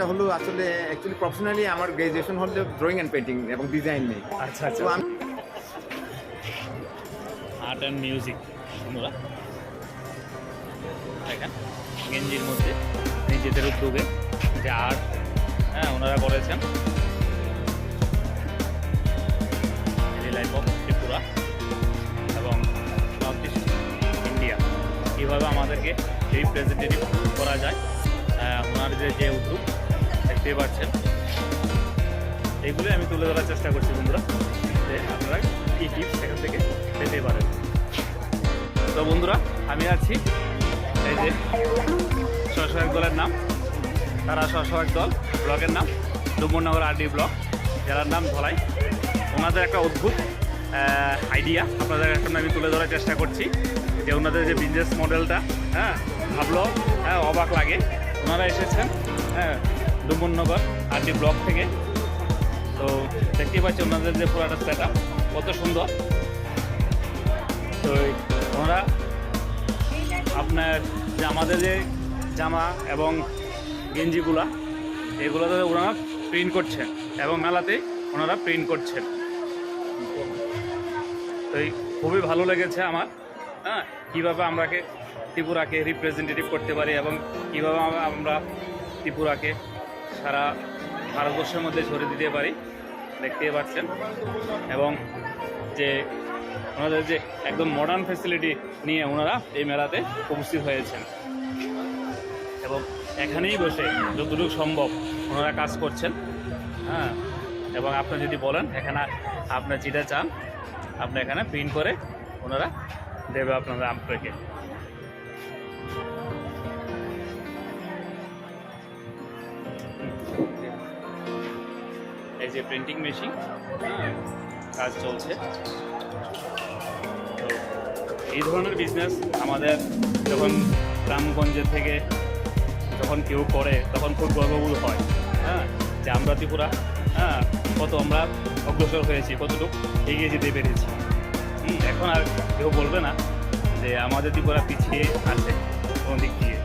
এটা হলো আসলে অ্যাকচুয়ালি প্রফেশনালি আমার গ্রাজুয়েশন হলো ড্রয়িং অ্যান্ড পেন্টিং এবং ডিজাইন নেই আচ্ছা আচ্ছা। আমি আর্ট অ্যান্ড মিউজিক দেখেন গেঞ্জির মধ্যে নিজেদের উদ্যোগে যে আর্ট হ্যাঁ ওনারা করেছেন। লাইফ অফ ত্রিপুরা এবং নর্থ ইস্ট ইন্ডিয়া কীভাবে আমাদেরকে রিপ্রেজেন্টেটিভ করা যায় ওনার যে উদ্যোগ দেখতেই পাচ্ছেন। এইগুলোই আমি তুলে ধরার চেষ্টা করছি বন্ধুরা। যে আপনারা কী টিপস সেখান থেকে পেতে পারেন। তো বন্ধুরা, আমি আছি। এই যে স্বসহায়ক দলের নাম। তারা স্বসহায়ক দল, ব্লকের নাম ডুম্বরনগর আরডি ব্লক। জেলার নাম ধলাই। ওনাদের একটা অদ্ভুত আইডিয়া আপনাদের এখন আমি তুলে ধরার চেষ্টা করছি। যে ওনাদের যে বিজনেস মডেলটা হ্যাঁ ভাবলো হ্যাঁ অবাক লাগে। ওনারা এসেছেন হ্যাঁ ডুম্বরনগর আরডি ব্লক থেকে। তো দেখতেই পাচ্ছি ওনাদের যে পুরাটা সেট কত সুন্দর। তো ওনারা আপনার যে আমাদের যে জামা এবং গেঞ্জিগুলা এগুলোতে ওনারা প্রিন্ট করছেন এবং মেলাতে ওনারা প্রিন্ট করছেন। তো খুবই ভালো লেগেছে আমার হ্যাঁ কীভাবে আমরাকে ত্রিপুরাকে রিপ্রেজেন্টেটিভ করতে পারি এবং কীভাবে আমরা ত্রিপুরাকে সারা ভারতবর্ষের মধ্যে ছড়িয়ে দিতে পারি, দেখতেই পাচ্ছেন। এবং যে ওনাদের যে একদম মডার্ন ফেসিলিটি নিয়ে ওনারা এই মেলাতে উপস্থিত হয়েছেন। এবং এখানেই বসে যতটুকু সম্ভব ওনারা কাজ করছেন। হ্যাঁ এবং আপনি যদি বলেন, এখানে আপনার যেটা চান, আপনি এখানে প্রিন্ট করে ওনারা দেবে আপনাদের আপনাকে এই যে প্রিন্টিং মেশিন কাজ চলছে। তো এই ধরনের বিজনেস আমাদের যখন গ্রামগঞ্জের থেকে যখন কেউ করে, তখন খুব গর্ববোধ হয়। হ্যাঁ যে আমরা ত্রিপুরা হ্যাঁ কত আমরা অগ্রসর হয়েছি, কতটুকু এগিয়ে যেতে পেরেছি। এখন আর কেউ বলবে না যে আমাদের ত্রিপুরা পিছিয়ে আছে কোন দিক দিয়ে।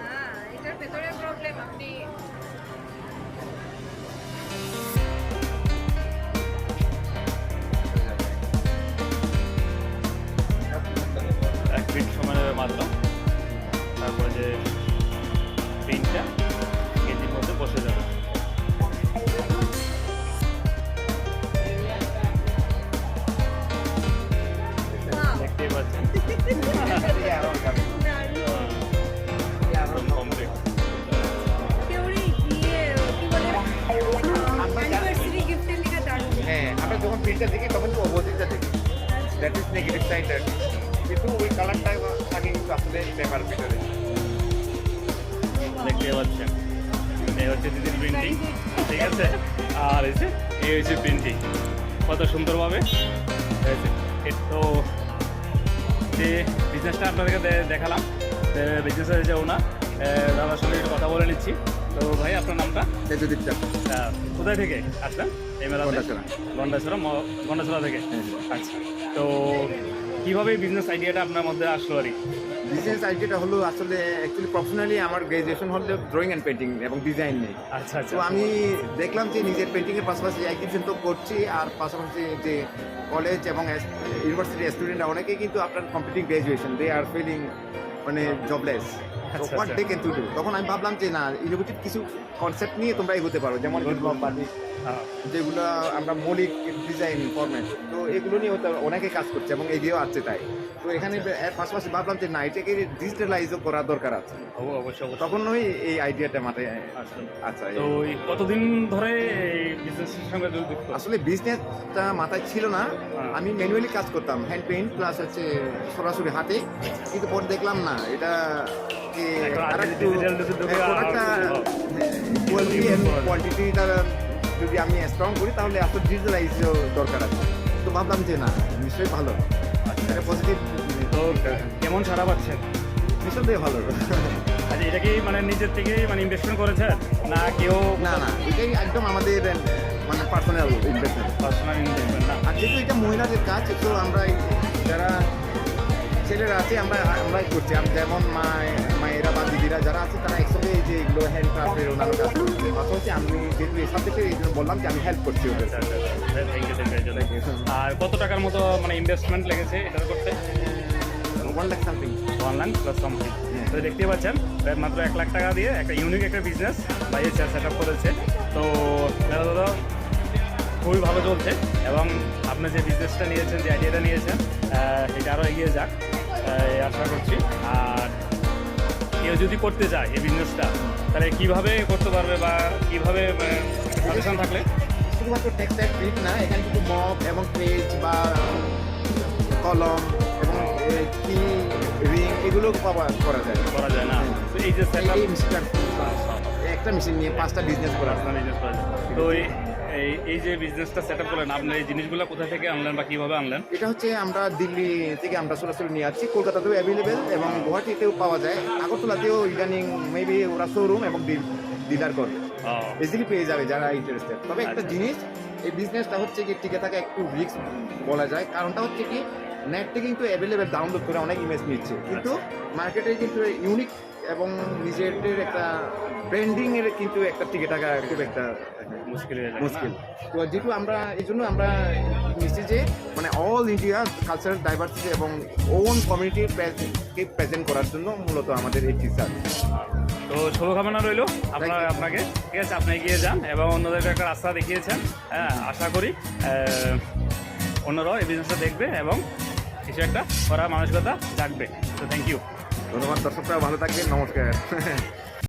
হ্যাঁ এটার ভেতরে প্রবলেম আপনি এক যখন দেখি তখন অপোজিটটা দেখি দ্যাট ইজ নেগেটিভ সাইডটা কিন্তু ওই কালারটা থাকে কিন্তু আসলে পেপার ভিতরে দেখতে পাচ্ছেন এই হচ্ছে দিদির প্রিন্টিং ঠিক আছে? আর এই যে এই হচ্ছে প্রিন্টিং কত সুন্দরভাবে হয়েছে। তো যে বিজনেসটা আপনাদেরকে দেখালাম বিজনেসের যে ওনার দাদার সঙ্গে একটু কথা বলে নিচ্ছি। তো ভাই আপনার নামটা? তেজদীপ চাপ আহ, কোথায় থেকে আসলেন এই মেলাতে? গন্ডাছড়া। গন্ডাছড়া থেকে? আচ্ছা। তো কীভাবে বিজনেস আইডিয়াটা আপনার মধ্যে আসলো আর কি? বিজনেস আইডিয়াটা হলো আসলে অ্যাকচুয়ালি প্রফেশনালি আমার গ্রাজুয়েশন হলো ড্রয়িং অ্যান্ড পেন্টিং এবং ডিজাইন নিয়ে। আচ্ছা আচ্ছা। তো আমি দেখলাম যে নিজের পেন্টিংয়ের পাশাপাশি এক্সিবিশন তো করছি আর পাশাপাশি যে কলেজ এবং ইউনিভার্সিটি স্টুডেন্টরা অনেকেই কিন্তু আপনার completing graduation they are feeling মানে জবলেস আচ্ছা, what. They can to do তখন আমি ভাবলাম যে না ইনোভেটিভ কিছু কনসেপ্ট নিয়ে তোমরা এগোতে পারো যেমন যেগুলো আমরা মৌলিক ডিজাইন ফরম্যাট তো এগুলো নিয়ে তো অনেকে কাজ করছে এবং এগিয়েও আসছে তাই। তো এখানে এর পাশাপাশি ভাবলাম যে না এটাকে ডিজিটালাইজও করা দরকার আছে। অব- অবশ্যই অবশ্যই। তখন এই আইডিয়াটা মাথায় আচ্ছা। আচ্ছা তো কতদিন ধরে এই বিজনেসের সঙ্গে যুক্ত? আসলে বিজনেসটা মাথায় ছিল না। হ্যাঁ। আমি ম্যানুয়ালি কাজ করতাম হ্যান্ড পেইন্ট প্লাস হচ্ছে সরাসরি হাতে। কিন্তু পরে দেখলাম না এটা কি এখন আর আগে একটু digital যদি ঢুকে আরও প্রোডাক্টটা একটু কোয়ালিটি improve এবং করা যায়। কোয়ান্টিটিটা যদি আমি স্ট্রং করি তাহলে আসলে ডিজিটালাইজও দরকার আছে। তো ভাবলাম যে না নিশ্চয়ই ভালো। আচ্ছা। পজিটিভ তো কেমন সারা পাচ্ছেন? নিঃসন্দেহে ভালো। আচ্ছা এটা কি মানে নিজের থেকেই মানে ইনভেস্টমেন্ট করেছেন? না কেউ না না এটাই একদম আমাদের মানে পার্সোনাল ইনভেস্টমেন্ট পার্সোনাল ইনভেস্টমেন্ট না। আর যেহেতু এটা মহিলাদের কাজ তো আমরা যারা ছেলেরা আছে আমরা আমরাই করছি। আম- যেমন মা মায়েরা বা দিদিরা যারা আছে তারা একসঙ্গে এই যে এগুলো হ্যান্ড ক্রাফটের অন্যান্য কাজ করছে। পাশাপাশি আমি যেহেতু এই সাবজেক্টে এই জন্য বললাম যে আমি হেল্প করছি ওদের। আর কত টাকার মতো মানে ইনভেস্টমেন্ট লেগেছে এটা করতে? One lakh something one lakh plus something তো দেখতে পাচ্ছেন মাত্র এক লাখ টাকা দিয়ে একটা ইউনিক একটা বিজনেস বাইরে সেট আপ করেছে। তো দাদা দাদা খুবই ভালো চলছে এবং আপনি যে বিজনেসটা নিয়েছেন যে আইডিয়াটা নিয়েছেন এটা আরও এগিয়ে যাক। আশা করছি। আর কেউ যদি করতে চায় এই বিজনেসটা তাহলে কীভাবে করতে পারবে বা কীভাবে সাজেশন থাকলে? শুধুমাত্র টেক্সটাইল প্রিন্ট না এখানে কিন্তু মগ এবং পেজ বা কলম এবং কি রিং এগুলো পাওয়া করা যায়। করা যায় না। তো এই যে একটা মেশিন নিয়ে পাঁচটা বিজনেস করা তো এই যে বিজনেসটা সেট আপ করলেন আপনি এই জিনিসগুলো কোথা থেকে আনলেন বা কীভাবে আনলেন? এটা হচ্ছে আমরা দিল্লি থেকে আমরা সরাসরি নিয়ে আসছি কলকাতাতেও অ্যাভেলেবেল এবং গুয়াহাটিতেও পাওয়া যায়। আগরতলাতেও ইদানিং মেবি ওরা শোরুম এবং ডিলার করে। ও, ইজিলি পেয়ে যাবে যারা ইন্টারেস্টেড তবে একটা আচ্ছা। জিনিস এই বিজনেসটা হচ্ছে কি টিকে থাকা একটু রিস্ক বলা যায়। কারণটা হচ্ছে কি নেট থেকে কিন্তু অ্যাভেলেবেল ডাউনলোড করে অনেক ইমেজ নিচ্ছে। কিন্তু মার্কেটে কিন্তু ইউনিক এবং নিজেদের একটা ব্র্যান্ডিং এর কিন্তু একটা টিকে টাকা খুব একটা মুশকিল? মুশকিল। তো যেহেতু আমরা এই জন্য আমরা নিচ্ছি যে মানে অল ইন্ডিয়া কালচারাল ডাইভার্সিটি এবং ওন কমিউনিটির কে প্রেজেন্ট করার জন্য মূলত আমাদের এই টিচার তো শুভকামনা রইল আপনার আপনাকে। ঠিক আছে আপনি এগিয়ে যান এবং অন্যদেরকে একটা রাস্তা দেখিয়েছেন। হ্যাঁ আশা করি অন্যরাও এই বিজনেসটা দেখবে এবং কিছু একটা করার মানসিকতা জাগবে তো থ্যাংক ইউ ধন্যবাদ দর্শকরা ভালো থাকবেন নমস্কার